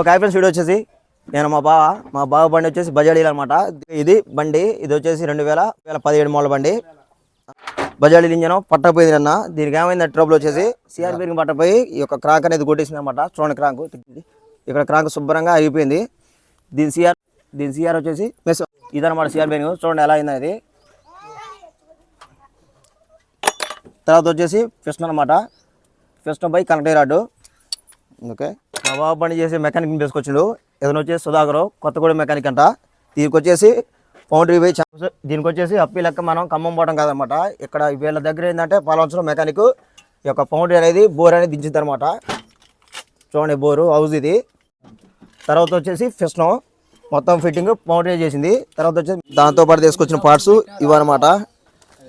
ఒక friends video వచ్చేసి నేను మా బావ మా బావ బండి వచ్చేసి బజాడీలు అనమాట ఇది బండి ఇది వచ్చేసి రెండు వేల వేల పదిహేడు మూల బండి. బజాడీ ఇంజన్ పట్టపోయింది అన్న దీనికి ఏమైంది ట్రబుల్ వచ్చేసి సిఆర్ బేరింగ్ పట్టపోయి ఈ యొక్క క్రాంక్ అనేది కొట్టేసింది అనమాట చూడండి క్రాంక్. ఇక్కడ క్రాంక్ శుభ్రంగా అయిపోయింది. దీని సిఆర్ దీని సిఆర్ వచ్చేసి మెస్ ఇదనమాట సిఆర్ బేరింగ్ చూడండి ఎలా అయింది అది తర్వాత వచ్చేసి ఫిస్ట్ అనమాట ఫిస్ట్ బై కనెక్ట్ రాడు. ఓకే. బాబు పని చేసి మెకానిక్ తీసుకొచ్చిండు. ఇతను వచ్చేసి సుధాకర్ కొత్తగూడెం మెకానిక్ అంట. దీనికి వచ్చేసి ఫౌండరీ పోయి దీనికి వచ్చేసి అప్పి లెక్క మనం ఖమ్మం పోవడం కాదనమాట. ఇక్కడ వీళ్ళ దగ్గర ఏంటంటే పాలవంచడం మెకానిక్ ఈ యొక్క ఫౌండరీ అనేది బోర్ అనేది దించింది అనమాట చూడండి బోరు హౌస్ ఇది. తర్వాత వచ్చేసి ఫిస్టం మొత్తం ఫిట్టింగ్ ఫౌండరీ చేసింది. తర్వాత వచ్చేసి దాంతో పాటు తీసుకొచ్చిన పార్ట్స్ ఇవన్నమాట.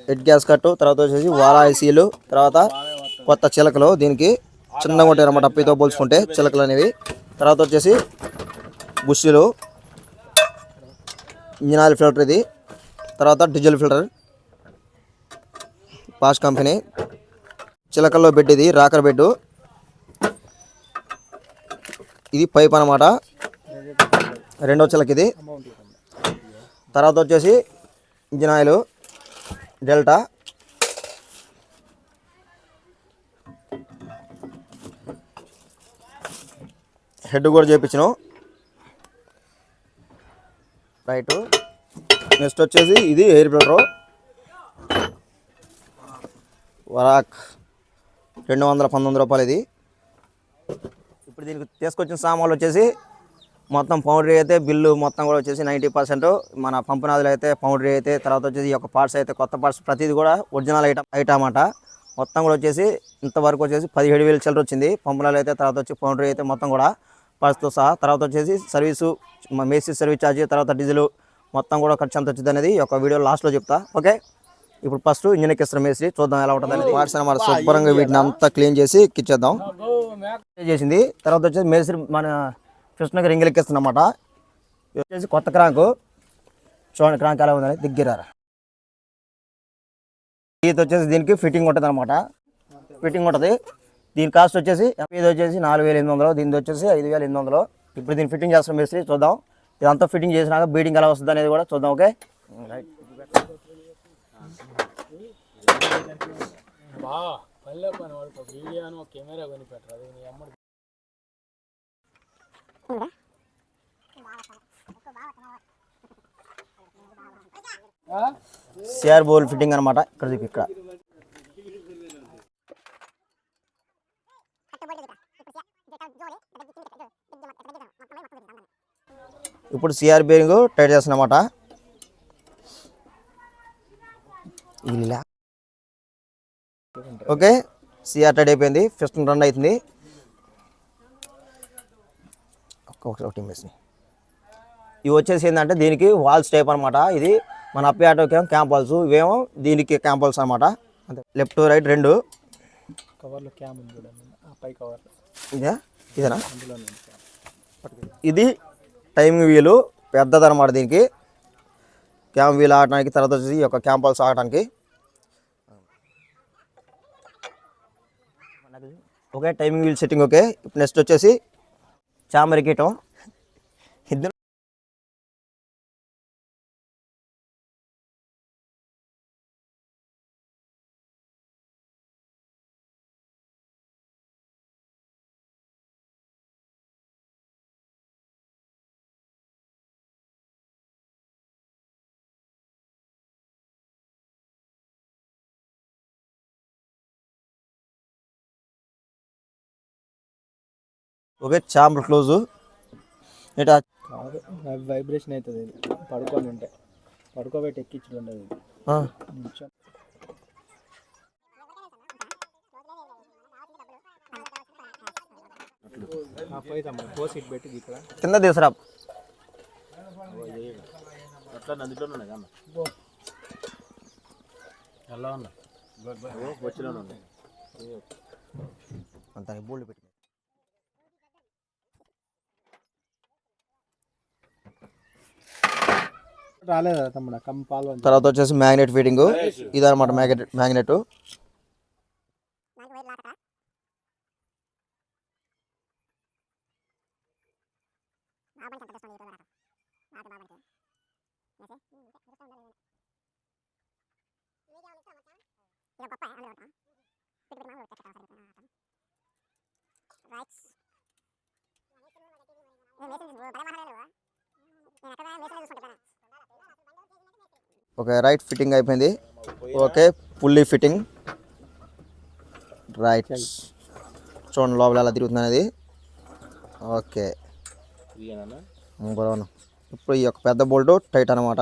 హెడ్ గ్యాస్ కట్టు తర్వాత వచ్చేసి వాలా ఐసీలు తర్వాత కొత్త చిలకలు దీనికి. చిన్నగా ఉంటాయి అనమాట అప్పితో పోల్చుకుంటే చిలకలు అనేవి తర్వాత వచ్చేసి బుషీలు ఇంజిన్ ఆయిల్ ఫిల్టర్ ఇది. తర్వాత డీజిల్ ఫిల్టర్ పాష్ కంపెనీ. చిలకల్లో బెడ్ ఇది రాకర్ బెడ్ ఇది పైప్ అనమాట రెండో చిలక ఇది. తర్వాత వచ్చేసి ఇంజిన్ ఆయిల్ డెల్టా. హెడ్ కూడా చేయించిన రైట్ నెక్స్ట్ వచ్చేసి ఇది ఎయిర్ ఫిల్టర్ వరాక్ రెండు వందల పంతొమ్మిది రూపాయలు ఇది. ఇప్పుడు దీనికి తీసుకొచ్చిన సామాన్లు వచ్చేసి మొత్తం పౌడరీ అయితే బిల్లు మొత్తం కూడా వచ్చేసి నైంటీ పర్సెంట్. మన పంపునాదులు అయితే పౌడరీ అయితే తర్వాత వచ్చేసి ఈ యొక్క పార్ట్స్ అయితే కొత్త పార్ట్స్ ప్రతిది కూడా ఒరిజినల్ ఐటమ్ ఐటమ్ అన్నమాట. మొత్తం కూడా వచ్చేసి ఇంతవరకు వచ్చేసి పదిహేడు వేలు చిల్లర వచ్చింది. పంపునాలు అయితే తర్వాత వచ్చి పౌడరీ అయితే మొత్తం కూడా పార్ట్స్తో సహా తర్వాత వచ్చేసి సర్వీసు మేసీ సర్వీస్ ఛార్జ్ తర్వాత డీజిల్ మొత్తం కూడా ఖర్చు ఎంత వచ్చింది అనేది ఒక వీడియో లాస్ట్లో చెప్తా. ఓకే? ఇప్పుడు ఫస్ట్ ఇంజిన్ ఎక్కిస్తాం మేసి చూద్దాం ఎలా ఉంటుంది అనేది పార్ట్స్ అనమాట శుభ్రంగా వీటిని అంతా క్లీన్ చేసి ఎక్కిచ్చేద్దాం చేసింది. తర్వాత వచ్చేసి మేస్త్రి మన కృష్ణకి రింగిల్ ఎక్కిస్తున్నమాట. ఇది వచ్చేసి కొత్త క్రాంక్. చూడండి క్రాంక్ ఎలా ఉందని దిగ్గిరారా. ఇది వచ్చేసి దీనికి ఫిట్టింగ్ ఉంటుంది అనమాట ఫిట్టింగ్ ఉంటుంది దీని కాస్ట్ వచ్చేసి ఇది వచ్చేసి నాలుగు వేల ఎనిమిది వందలు దీని వచ్చేసి ఐదు వేల ఎనిమిది వందలు. ఇప్పుడు దీన్ని ఫిట్టింగ్ చేస్తాం మేస్త్రి చూద్దాం. ఇదంతా ఫిట్టింగ్ చేసినాక బీడింగ్ ఎలా వస్తుంది అనేది కూడా చూద్దాం ఓకే సిఆర్ బోల్ ఫిట్టింగ్ అనమాట ఇక్కడ ఇక్కడ. ఇప్పుడు సిఆర్ బేరింగ్ టైట్ చేస్తున్నమాట. ఇలా ఓకే సిఆర్ టైట్ అయిపోయింది. ఫస్ట్ రన్ అవుతుంది ఒకటి ఇవి వచ్చేసి ఏంటంటే దీనికి వాల్స్ టైప్ అనమాట ఇది మన అప్పి ఆటోకి ఏమో క్యాంప్ వాల్స్ ఇవేమో దీనికి క్యాంప్ వాల్స్ అనమాట అంటే లెఫ్ట్ రైట్ రెండు. కవర్లో క్యామ్ ఉంది పై ఇదా? ఇదేనా? ఇది టైమింగ్ వీలు పెద్దదనమాట దీనికి. క్యాంప్ వీల్ ఆడటానికి తర్వాత వచ్చేసి ఈ యొక్క క్యాంపల్స్ ఆడటానికి. Okay timing wheel setting okay. ఇప్పుడు నెక్స్ట్ వచ్చేసి చామర్ ఓకే చాంబర్ క్లోజు. ఇటా వైబ్రేషన్ అవుతుంది. ఇది పడుకొని ఉంటే. పడుకోబెట్టి ఎక్కించుడు ఉండదు కింద తీసురా. అట్లా నదిలో ఉన్నాయి అంత బోల్డ్ పెట్టి రాలేదా తమ్ముడు? తర్వాత వచ్చేసి మ్యాగ్నెట్ ఫీడింగ్. ఇదన్నమాట magnet magnet. Okay right fitting అయిపోయింది. ఓకే ఫుల్లీ ఫిట్టింగ్ రైట్ చూడండి లోపల ఎలా తిరుగుతుంది అనేది ఓకే ఇంకోను ఇప్పుడు ఈ యొక్క పెద్ద బోల్ట్ టైట్ అనమాట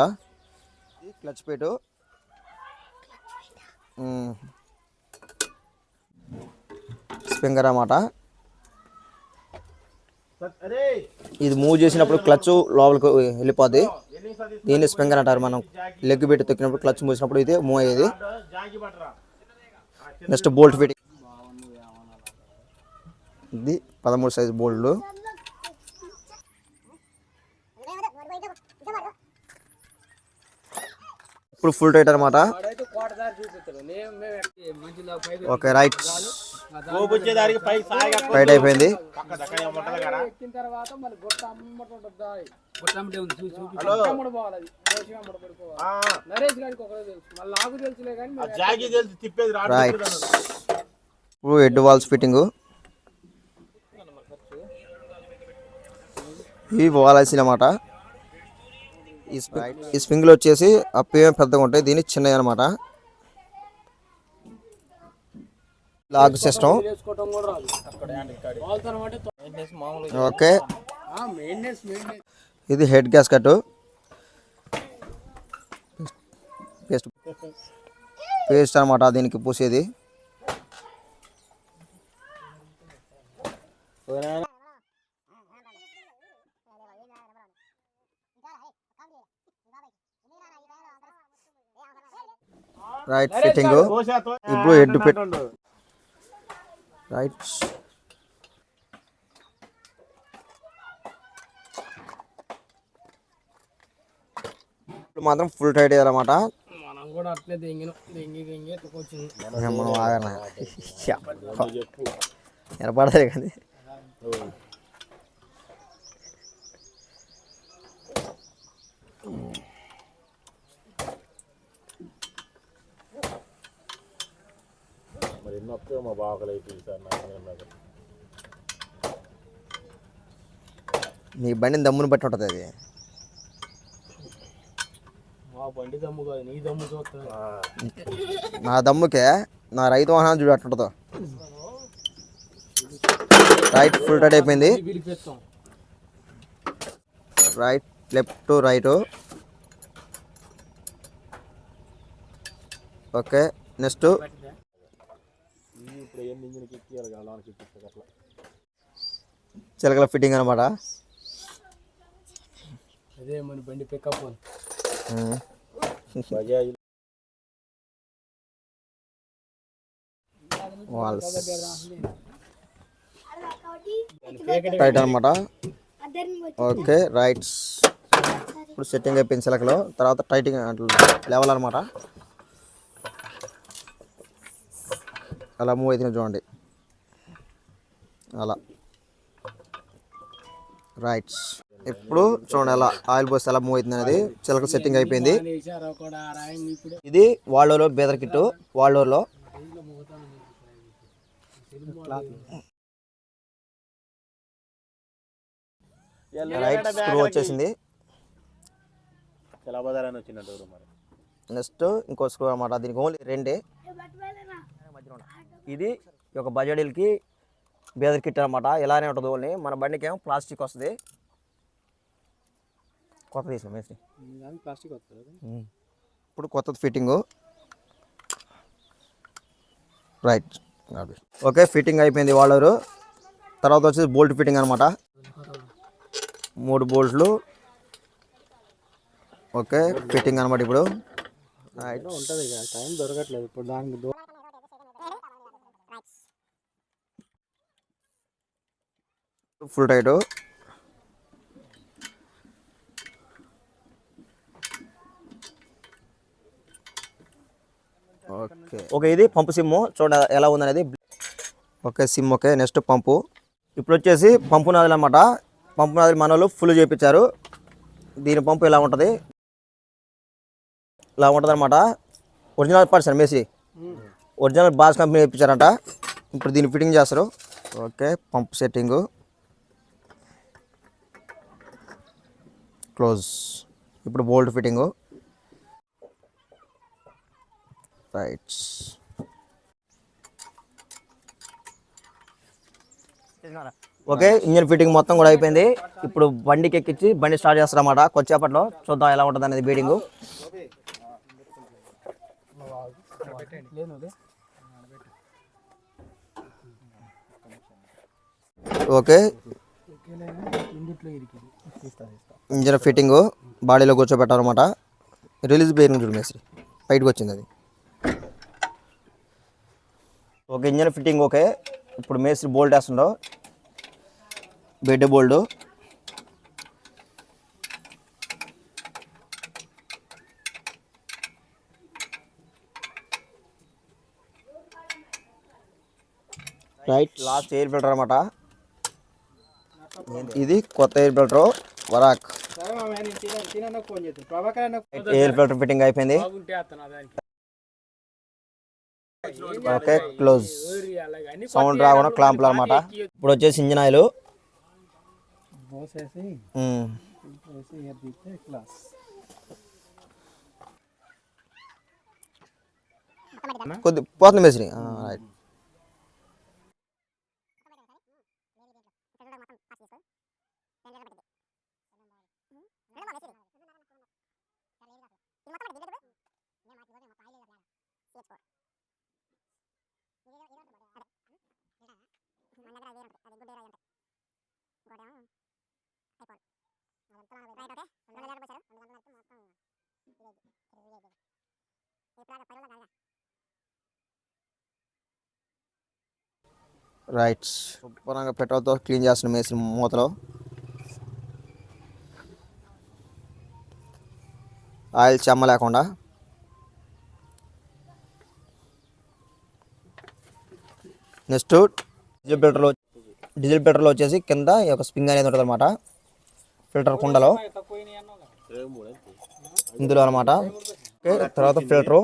క్లచ్ పేటు స్ప్రింగర్ అన్నమాట. ఇది మూవ్ చేసినప్పుడు క్లచ్ లోపలికి వెళ్ళిపోద్ది. దీన్ని స్ప్రింగర్ అంటారు మనం. లెగ్ పెట్టి తొక్కినప్పుడు క్లచ్ మూసినప్పుడు ఇది మూవ్ అయ్యేది. Next bolt fitting. ఇది పదమూడు సైజు బోల్ట్లు ఇప్పుడు ఫుల్ టైట్ అనమాట ఓకే రైట్. టైట్ అయిపోయింది. రైట్ ఇప్పుడు హెడ్ వాల్స్ ఫిట్టింగ్. ఇవి వాల్స్ అన్నమాట ఈ స్ప్రింగ్ ఈ స్ప్రింగ్లు వచ్చేసి అప్పే పెద్దగా ఉంటాయి. దీని చిన్నవి అనమాట లాక్ సిస్టమ్. ఓకే. ఇది head gasket paste. Paste అనమాట దీనికి పూసేది. రైట్ ఫిట్టింగ్ ఇప్పుడు హెడ్ పెట్ రైట్ ఇప్పుడు మాత్రం ఫుల్ టైట్ అయ్యారన్నమాట మనం కూడా అట్లే దెంగిన. దెంగి దెంగి వచ్చింది మనం ఎనపడతాయి కానీ. మా బావకలు అయిపోయింది సార్. నీ బండిని దమ్ముని బట్టి ఉంటుంది అది. మా బండి దమ్ము కాదు నీ దమ్ము చూస్తా నా దమ్ముకే నా రైతు వాహనం చూడు అట్టుంటుందో రైట్ ఫుల్ టైట్ అయిపోయింది. Right left right okay next ఇది ఇప్పుడు ఎన్ని ఇంజిన్కి ఎక్కియాలి కదా లోనకి ఎక్కిస్తారు అట్లా. చిలకల ఫిట్టింగ్ అనమాట అదే మన బండి పికప్ బజాజ్. వాల్స్ టైట్ అనమాట ఓకే రైట్స్ ఇప్పుడు సెట్టింగ్ అయిపోయింది చిలకలో. తర్వాత టైటింగ్ లెవెల్ అనమాట అలా మూవ్ అవుతుంది చూడండి. అలా. రైట్స్ ఇప్పుడు చూడండి అలా ఆయిల్ పోస్తే ఎలా మూవ్ అవుతుంది అనేది చిలక సెట్టింగ్ అయిపోయింది. ఇది వాళ్ళూరులో బేదర్ కిట్టు వాళ్ళూరులో. రైట్ స్క్రూ వచ్చేసింది. నెక్స్ట్ ఇంకో స్క్రూ అనమాట దీనికి ఓన్లీ రెండే. ఇది యొక్క బజాడీలకి బేదర్ కిట్ అనమాట ఇలానే ఉంటుంది ఓన్లీ. మన బండికి ఏమో ప్లాస్టిక్ వస్తుంది. కొత్త తీసిన మేస్త్రి. ప్లాస్టిక్ వస్తుంది ఇప్పుడు కొత్త ఫిట్టింగు. రైట్ ఓకే ఫిట్టింగ్ అయిపోయింది వాళ్ళరు. తర్వాత వచ్చేసి బోల్ట్ ఫిట్టింగ్ అనమాట మూడు బోల్ట్లు. ఓకే ఫిట్టింగ్ అనమాట ఇప్పుడు. ఉంటుంది టైం దొరకట్లేదు. ఇప్పుడు దానికి ఫుల్ టైట్. ఓకే. ఓకే ఇది పంపు సిమ్ము. చూడ ఎలా ఉందనేది. Okay sim okay next pump. ఇప్పుడు వచ్చేసి పంపు నాది అనమాట పంపు మాదిరి మన వాళ్ళు ఫుల్ చేయించారు దీని పంపు ఇలా ఉంటుంది? ఇలా ఉంటుంది అనమాట ఒరిజినల్ పర్సన్ మేసి. ఒరిజినల్ బాస్ కంపెనీ ఇప్పించారంట ఇప్పుడు దీన్ని ఫిట్టింగ్ చేస్తారు. Okay pump setting close. ఇప్పుడు bolt fitting. Right. Okay engine fitting మొత్తం కూడా అయిపోయింది. ఇప్పుడు బండికి ఎక్కించి బండి స్టార్ట్ చేస్తారన్నమాట. కొద్దిసేపట్లో చూద్దాం ఎలా ఉంటుంది అనేది బీడింగ్. ఓకే. ఇంజన్ ఫిట్టింగ్ బాడీలో కూర్చోబెట్టాలన్నమాట రిలీజ్ బేరింగ్ చూడు మేస్త్రి బయటకు వచ్చింది అది. Okay engine fitting okay. ఇప్పుడు మేస్త్రి bolt వేస్తుండో. Bed bolt. Right last air filter అనమాట ఇది కొత్త ఎయిర్ ఫిల్టర్ వరాక్. ఎయిర్ ఫిల్టర్ ఫిట్టింగ్ అయిపోయింది. Okay close. సౌండ్ రాకుండా క్లాంపులు అనమాట ఇప్పుడు వచ్చేసి ఇంజిన్ ఆయిల్ పోసేసి ఉమ్. రైట్ రైట్ శుభ్రంగా పెట్రోల్తో క్లీన్ చేస్తున్న మేసిన మూతలో ఆయిల్ చెమ్మ లేకుండా next diesel petrol diesel petrol వచ్చేసి కింద ఈ యొక్క స్ప్రింగ్ అనేది ఉంటుంది అనమాట ఫిల్టర్ కుండలో. ఇందులో అనమాట ఓకే తర్వాత ఫిల్టరు.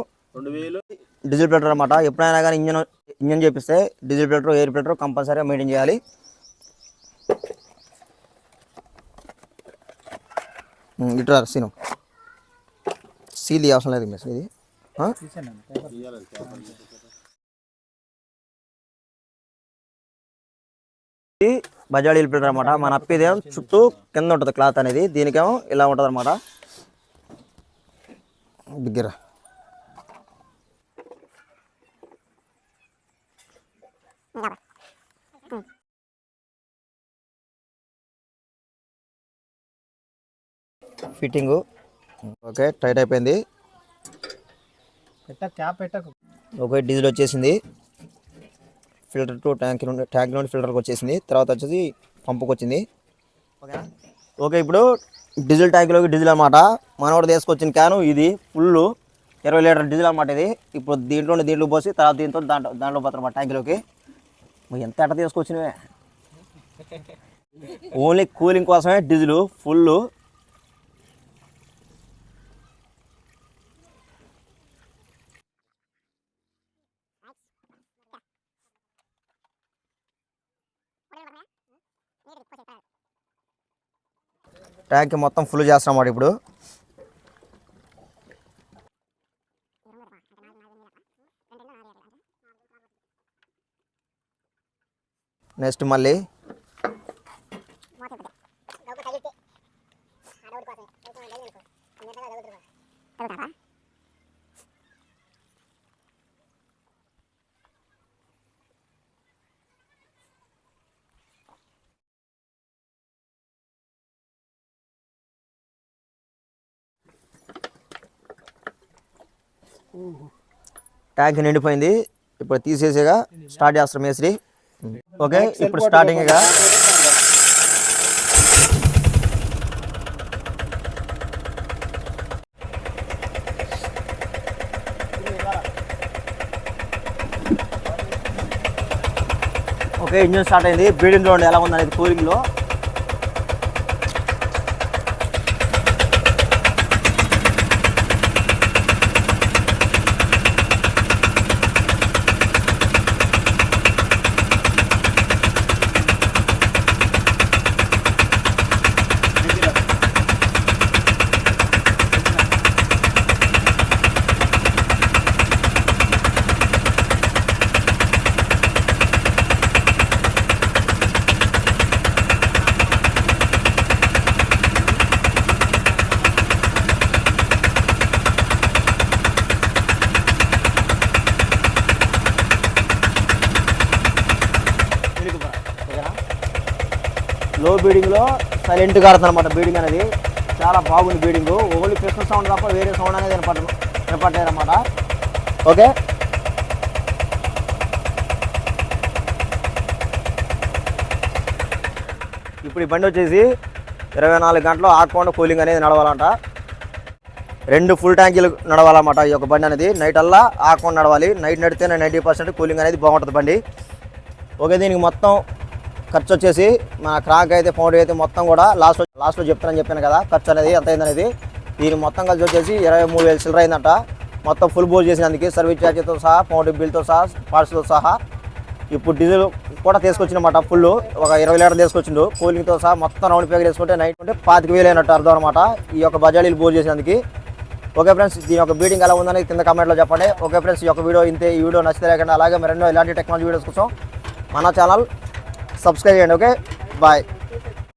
డీజిల్ ఫిల్టర్ అనమాట ఎప్పుడైనా కానీ ఇంజన్ ఇంజన్ చేపిస్తే డీజిల్ ఫిల్టర్ ఎయిర్ ఫిల్టర్ కంపల్సరీగా మెయింటైన్ చేయాలి. ఉమ్, ఇటు సీను. సీల్ అవసరం లేదు మిస్ ఇది. ఇది డీజిల్ ఫిల్టర్ అనమాట మన అప్పిదేమో చుట్టూ కింద ఉంటుంది క్లాత్ అనేది. దీనికేమో ఇలా ఉంటుంది అనమాట బిగ్గర. ఫిట్టింగు. ఓకే టైట్ అయిపోయింది. పెట్ట క్యాప్ పెట్టకు. ఓకే డీజిల్ వచ్చేసింది. ఫిల్టర్ టు ట్యాంక్ నుండి ట్యాంక్ నుండి ఫిల్టర్కి వచ్చేసింది. తర్వాత వచ్చేసి పంపుకి వచ్చింది. ఓకేనా? ఓకే ఇప్పుడు డీజిల్ ట్యాంక్లోకి డీజిల్ అనమాట మనవాడు తీసుకొచ్చిన క్యాను ఇది ఫుల్ ఇరవై లీటర్ డీజిల్ అనమాట ఇది. ఇప్పుడు దీంట్లో దీంట్లో పోసి తర్వాత దీంతో దాంట్లో దాంట్లో పోతారన్నమాట ట్యాంక్లోకి. ఎంత ఎట్ట తీసుకొచ్చినవే? ఓన్లీ కూలింగ్ కోసమే డీజిల్ ఫుల్ ట్యాంక్ మొత్తం ఫుల్ చేస్తాం ఇప్పుడు. నెక్స్ట్ మళ్ళీ ట్యాంక్ నిండిపోయింది. ఇప్పుడు తీసేసేగా స్టార్ట్ చేస్తాం మేస్త్రి ఓకే ఇప్పుడు స్టార్టింగ్గా ఓకే ఇంజిన్ స్టార్ట్ అయింది. గ్రౌండ్ ఎలా ఉంది అనేది కూలింగ్లో లో బీడింగ్లో సైలెంట్గా ఆడుతుంది అనమాట బీడింగ్ అనేది చాలా బాగుంది బీడింగ్ ఓన్లీ పిస్టల్ సౌండ్ తప్ప వేరే సౌండ్ అనేది వినపడ వినపడలేదు అనమాట ఓకే ఇప్పుడు ఈ బండి వచ్చేసి ఇరవై నాలుగు గంటలు ఆకుండా కూలింగ్ అనేది నడవాలంట. రెండు ఫుల్ ట్యాంకీలు నడవాలన్నమాట ఈ యొక్క బండి అనేది. నైట్ అల్లా ఆకుండా నడవాలి. నైట్ నడితే నైంటీ పర్సెంట్ కూలింగ్ అనేది బాగుంటుంది బండి. ఓకే దీనికి మొత్తం ఖర్చు వచ్చేసి మన క్రాక్ అయితే ఫౌండ్ అయితే మొత్తం కూడా లాస్ట్ లాస్ట్లో చెప్తానని చెప్పాను కదా ఖర్చు అనేది ఎంత అయిందనేది. దీని మొత్తం కలిసి వచ్చేసి ఇరవై మూడు వేలు చిల్లర అయిందంట. మొత్తం ఫుల్ బోల్ చేసినందుకు సర్వీస్ ఛార్జీతో సహా ఫౌండ్ బిల్తో సహా పార్ట్స్తో సహా. ఇప్పుడు డీజిల్ కూడా తీసుకొచ్చినమాట ఫుల్. ఒక ఇరవై లీటర్ తీసుకొచ్చిండు. కూలింగ్తో సహా మొత్తం రౌండ్ పేగ తీసుకుంటే నైట్ ఉంటే పాతిక వేలు అయినట్టు అర్థం అనమాట ఈ యొక్క బజాడీలు బోల్ చేసినందుకు. ఓకే ఫ్రెండ్స్ దీని యొక్క బీడింగ్ ఎలా ఉందని కింద కమెంట్లో చెప్పండి. ఓకే ఫ్రెండ్స్ ఈ యొక్క వీడియో ఇంతే. ఈ వీడియో నచ్చితే లేకుండా అలాగే మరెన్నో ఇలాంటి టెక్నాలజీ వీడియోస్ కోసం మన channel సబ్స్క్రైబ్ చేయండి ఓకే బాయ్